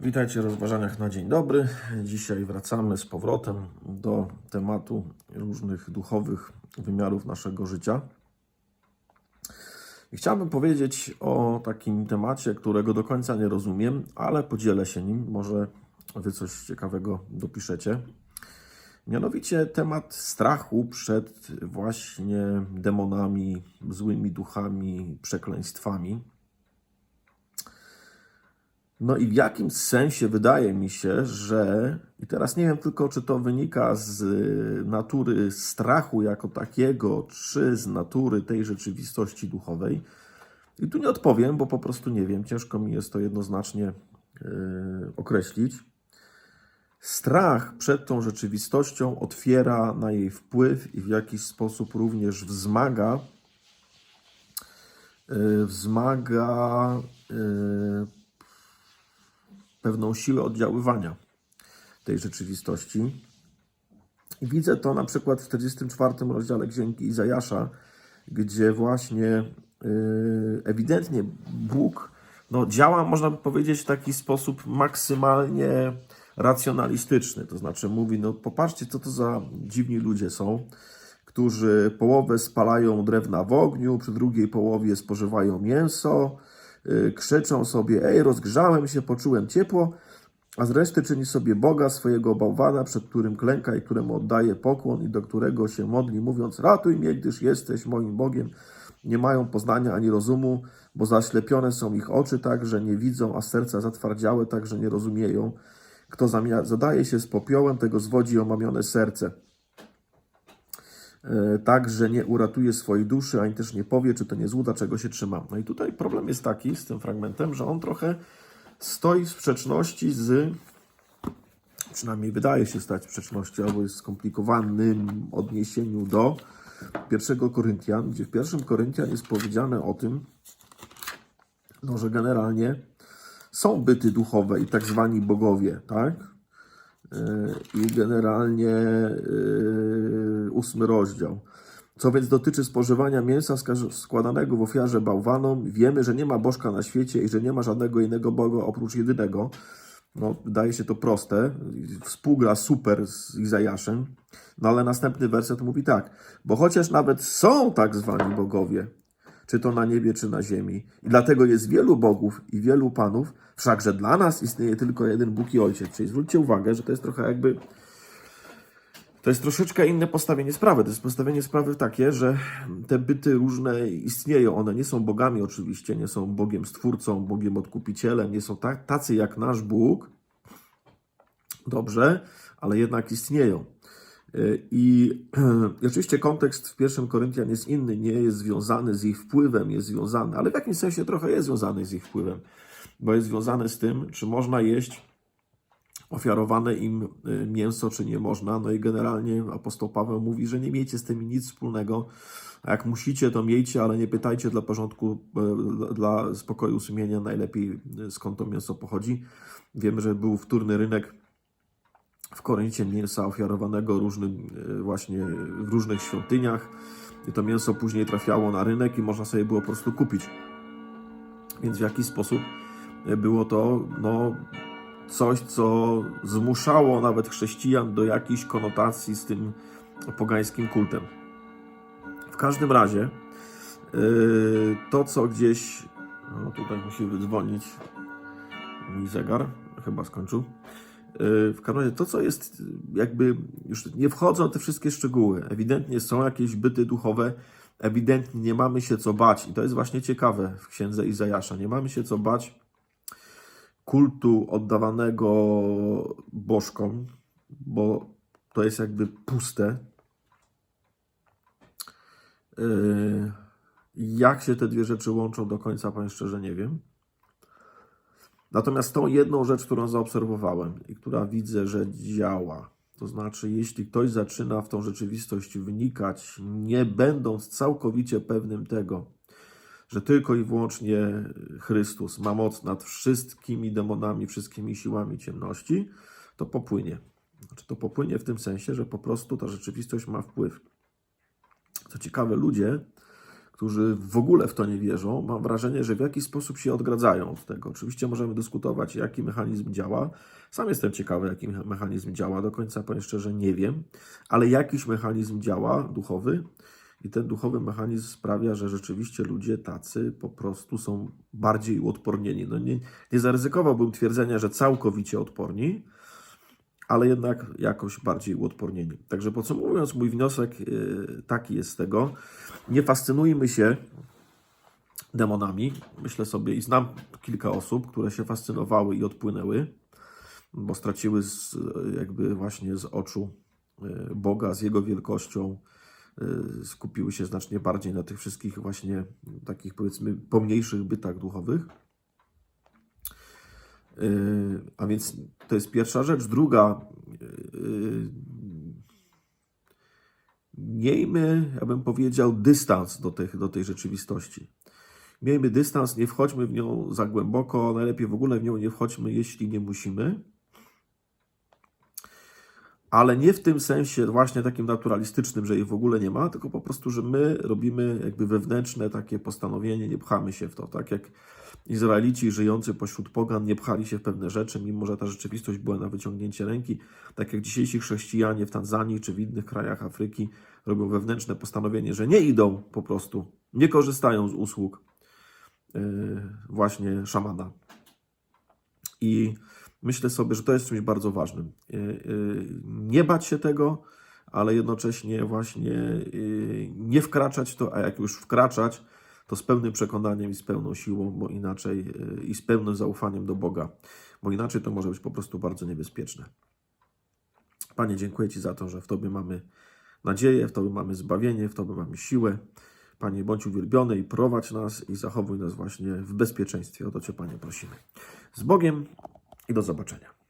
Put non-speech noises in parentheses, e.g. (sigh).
Witajcie w rozważaniach na dzień dobry. Dzisiaj wracamy z powrotem do tematu różnych duchowych wymiarów naszego życia. I chciałbym powiedzieć o takim temacie, którego do końca nie rozumiem, ale podzielę się nim. Może Wy coś ciekawego dopiszecie. Mianowicie temat strachu przed właśnie demonami, złymi duchami, przekleństwami. No i w jakim sensie wydaje mi się, że, i teraz nie wiem tylko, czy to wynika z y, natury strachu jako takiego, czy z natury tej rzeczywistości duchowej. I tu nie odpowiem, bo po prostu nie wiem, ciężko mi jest to jednoznacznie y, określić. Strach przed tą rzeczywistością otwiera na jej wpływ i w jakiś sposób również wzmaga, y, wzmaga y, pewną siłę oddziaływania tej rzeczywistości. Widzę to na przykład w 44 rozdziale Księgi Izajasza, gdzie właśnie yy, ewidentnie Bóg no, działa, można by powiedzieć, w taki sposób maksymalnie racjonalistyczny. To znaczy mówi, no popatrzcie, co to za dziwni ludzie są, którzy połowę spalają drewna w ogniu, przy drugiej połowie spożywają mięso, krzyczą sobie, ej, rozgrzałem się, poczułem ciepło, a z reszty czyni sobie Boga, swojego bałwana, przed którym klęka i któremu oddaje pokłon i do którego się modli, mówiąc, ratuj mnie, gdyż jesteś moim Bogiem. Nie mają poznania ani rozumu, bo zaślepione są ich oczy tak, że nie widzą, a serca zatwardziałe tak, że nie rozumieją. Kto zadaje się z popiołem, tego zwodzi omamione serce. E, tak, że nie uratuje swojej duszy, ani też nie powie, czy to nie złuda, czego się trzyma. No i tutaj problem jest taki z tym fragmentem, że on trochę stoi w sprzeczności z, przynajmniej wydaje się stać w sprzeczności, albo jest skomplikowanym odniesieniu do pierwszego Koryntian, gdzie w pierwszym Koryntian jest powiedziane o tym, no, że generalnie są byty duchowe i tak zwani bogowie, tak? Yy, I generalnie yy, ósmy rozdział. Co więc dotyczy spożywania mięsa składanego w ofiarze bałwanom, wiemy, że nie ma bożka na świecie i że nie ma żadnego innego Boga oprócz jedynego. No, wydaje się to proste. Współgra super z Izajaszem. No ale następny werset mówi tak. Bo chociaż nawet są tak zwani bogowie, czy to na niebie, czy na ziemi, i dlatego jest wielu bogów i wielu panów, wszakże dla nas istnieje tylko jeden Bóg i Ojciec. Czyli zwróćcie uwagę, że to jest trochę jakby to jest troszeczkę inne postawienie sprawy. To jest postawienie sprawy takie, że te byty różne istnieją. One nie są bogami oczywiście, nie są Bogiem Stwórcą, Bogiem Odkupicielem, nie są tacy jak nasz Bóg. Dobrze, ale jednak istnieją. Y, I, (clears throat) oczywiście kontekst w pierwszym Koryntian jest inny, nie jest związany z ich wpływem, jest związany, ale w jakimś sensie trochę jest związany z ich wpływem, bo jest związany z tym, czy można jeść ofiarowane im y, mięso, czy nie można. No i generalnie apostoł Paweł mówi, że nie miejcie z tym nic wspólnego. A jak musicie, to miejcie, ale nie pytajcie dla porządku, y, dla spokoju sumienia najlepiej skąd to mięso pochodzi. Wiemy, że był wtórny rynek Koryncie mięsa ofiarowanego różnym właśnie w różnych świątyniach. I to mięso później trafiało na rynek i można sobie było po prostu kupić. Więc w jakiś sposób było to no, coś, co zmuszało nawet chrześcijan do jakichś konotacji z tym pogańskim kultem. W każdym razie, yy, to co gdzieś. No tutaj musi wydzwonić mi zegar, chyba skończył. Yy, W razie, to co jest, jakby już nie wchodzą te wszystkie szczegóły. Ewidentnie są jakieś byty duchowe, ewidentnie nie mamy się co bać. I to jest właśnie ciekawe w księdze Izajasza. Nie mamy się co bać kultu oddawanego bożkom, bo to jest jakby puste. Yy, Jak się te dwie rzeczy łączą do końca, powiem szczerze, nie wiem. Natomiast tą jedną rzecz, którą zaobserwowałem i która widzę, że działa, to znaczy, jeśli ktoś zaczyna w tą rzeczywistość wnikać, nie będąc całkowicie pewnym tego, że tylko i wyłącznie Chrystus ma moc nad wszystkimi demonami, wszystkimi siłami ciemności, to popłynie. Znaczy, to popłynie w tym sensie, że po prostu ta rzeczywistość ma wpływ. Co ciekawe, ludzie, którzy w ogóle w to nie wierzą, mam wrażenie, że w jakiś sposób się odgradzają od tego. Oczywiście możemy dyskutować, jaki mechanizm działa. Sam jestem ciekawy, jaki mecha- mechanizm działa. Do końca, powiem szczerze, nie wiem, ale jakiś mechanizm działa, duchowy. I ten duchowy mechanizm sprawia, że rzeczywiście ludzie tacy po prostu są bardziej uodpornieni. No nie, nie zaryzykowałbym twierdzenia, że całkowicie odporni, ale jednak jakoś bardziej uodpornieni. Także podsumowując, mój wniosek yy, taki jest z tego. Nie fascynujmy się demonami. Myślę sobie i znam kilka osób, które się fascynowały i odpłynęły, bo straciły z, jakby właśnie z oczu yy, Boga, z Jego wielkością, yy, skupiły się znacznie bardziej na tych wszystkich właśnie takich powiedzmy pomniejszych bytach duchowych. Yy, A więc to jest pierwsza rzecz. Druga, yy, miejmy, ja bym powiedział, dystans do, tych, do tej rzeczywistości. Miejmy dystans, nie wchodźmy w nią za głęboko, najlepiej w ogóle w nią nie wchodźmy, jeśli nie musimy. Ale nie w tym sensie właśnie takim naturalistycznym, że jej w ogóle nie ma, tylko po prostu, że my robimy jakby wewnętrzne takie postanowienie, nie pchamy się w to. Tak jak Izraelici żyjący pośród pogan nie pchali się w pewne rzeczy, mimo że ta rzeczywistość była na wyciągnięcie ręki, tak jak dzisiejsi chrześcijanie w Tanzanii czy w innych krajach Afryki robią wewnętrzne postanowienie, że nie idą po prostu, nie korzystają z usług yy, właśnie szamana. I myślę sobie, że to jest czymś bardzo ważnym. Yy, yy, Nie bać się tego, ale jednocześnie właśnie yy, nie wkraczać w to, a jak już wkraczać, to z pełnym przekonaniem i z pełną siłą, bo inaczej i z pełnym zaufaniem do Boga, bo inaczej to może być po prostu bardzo niebezpieczne. Panie, dziękuję Ci za to, że w Tobie mamy nadzieję, w Tobie mamy zbawienie, w Tobie mamy siłę. Panie, bądź uwielbiony i prowadź nas i zachowuj nas właśnie w bezpieczeństwie. O to Cię, Panie, prosimy. Z Bogiem i do zobaczenia.